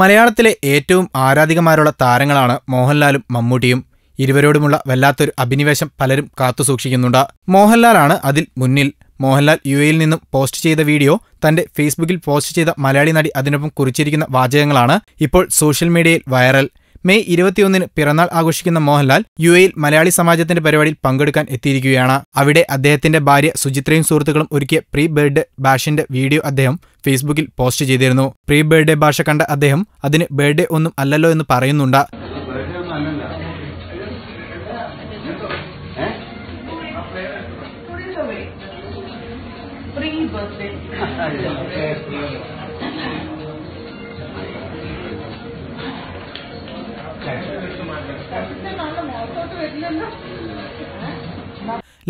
മലയാളത്തിലെ ഏറ്റവും ആരാധികമാരുള്ള താരങ്ങളാണ് മോഹൻലാലും മമ്മൂട്ടിയും. ഇരുവരോടുമുള്ള വല്ലാത്തൊരു അഭിനിവേശം പലരും കാത്തുസൂക്ഷിക്കുന്നുണ്ട് മോഹൻലാലാണ് അതിൽ മുന്നിൽ. മോഹൻലാൽ യു എയിൽ നിന്നും പോസ്റ്റ് ചെയ്ത വീഡിയോ തന്റെ ഫേസ്ബുക്കിൽ പോസ്റ്റ് ചെയ്ത മലയാളി നടി അതിനൊപ്പം കുറിച്ചിരിക്കുന്ന വാചകങ്ങളാണ് ഇപ്പോൾ സോഷ്യൽ മീഡിയയിൽ വൈറൽ. മെയ് ഇരുപത്തിയൊന്നിന് പിറന്നാൾ ആഘോഷിക്കുന്ന മോഹൻലാൽ യു എയിൽ മലയാളി സമാജത്തിന്റെ പരിപാടിയിൽ പങ്കെടുക്കാൻ എത്തിയിരിക്കുകയാണ്. അവിടെ അദ്ദേഹത്തിന്റെ ഭാര്യ സുചിത്രയും സുഹൃത്തുക്കളും ഒരുക്കിയ പ്രീ ബർത്ത്ഡേ ബാഷിന്റെ വീഡിയോ അദ്ദേഹം ഫേസ്ബുക്കിൽ പോസ്റ്റ് ചെയ്തിരുന്നു. പ്രീ ബർത്ത്ഡേ ഭാഷ കണ്ട അദ്ദേഹം അതിന് ബർത്ത്ഡേ ഒന്നും അല്ലല്ലോ എന്ന് പറയുന്നുണ്ട്. Free birthday.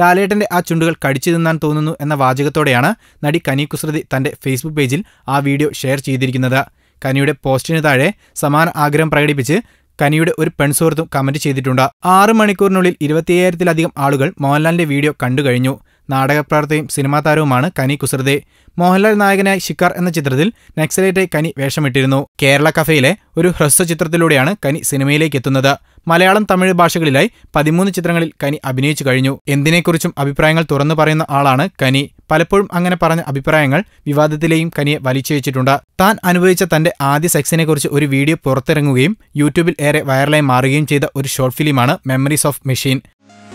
ലാലേട്ടന്റെ ആ ചുണ്ടുകൾ കടിച്ചു തിന്നാൻ തോന്നുന്നു എന്ന വാചകത്തോടെയാണ് നടി കനി കുസൃതി തന്റെ ഫേസ്ബുക്ക് പേജിൽ ആ വീഡിയോ ഷെയർ ചെയ്തിരിക്കുന്നത്. കനിയുടെ പോസ്റ്റിന് താഴെ സമാന ആഗ്രഹം പ്രകടിപ്പിച്ച് കനിയുടെ ഒരു പെൺസുഹൃത്തും കമന്റ് ചെയ്തിട്ടുണ്ട്. ആറ് മണിക്കൂറിനുള്ളിൽ ഇരുപത്തിയ്യായിരത്തിലധികം ആളുകൾ മോഹൻലാലിന്റെ വീഡിയോ കണ്ടു കഴിഞ്ഞു. നാടകപ്രവർത്തകയും സിനിമാ താരവുമാണ് കനി കുസൃതെ. മോഹൻലാൽ നായകനായി ഷിക്കാർ എന്ന ചിത്രത്തിൽ നക്സലേറ്റായി കനി വേഷമിട്ടിരുന്നു. കേരള കഫയിലെ ഒരു ഹ്രസ്വ ചിത്രത്തിലൂടെയാണ് കനി സിനിമയിലേക്ക് എത്തുന്നത്. മലയാളം തമിഴ് ഭാഷകളിലായി പതിമൂന്ന് ചിത്രങ്ങളിൽ കനി അഭിനയിച്ചു കഴിഞ്ഞു. എന്തിനെക്കുറിച്ചും അഭിപ്രായങ്ങൾ തുറന്നു പറയുന്ന ആളാണ് കനി. പലപ്പോഴും അങ്ങനെ പറഞ്ഞ അഭിപ്രായങ്ങൾ വിവാദത്തിലെയും കനിയെ വലിച്ചുവെച്ചിട്ടുണ്ട് താൻ അനുഭവിച്ച തന്റെ ആദ്യ സെക്സിനെക്കുറിച്ച് ഒരു വീഡിയോ പുറത്തിറങ്ങുകയും യൂട്യൂബിൽ ഏറെ വൈറലായി മാറുകയും ചെയ്ത ഒരു ഷോർട്ട് ഫിലിമാണ് മെമ്മറീസ് ഓഫ് മെഷീൻ.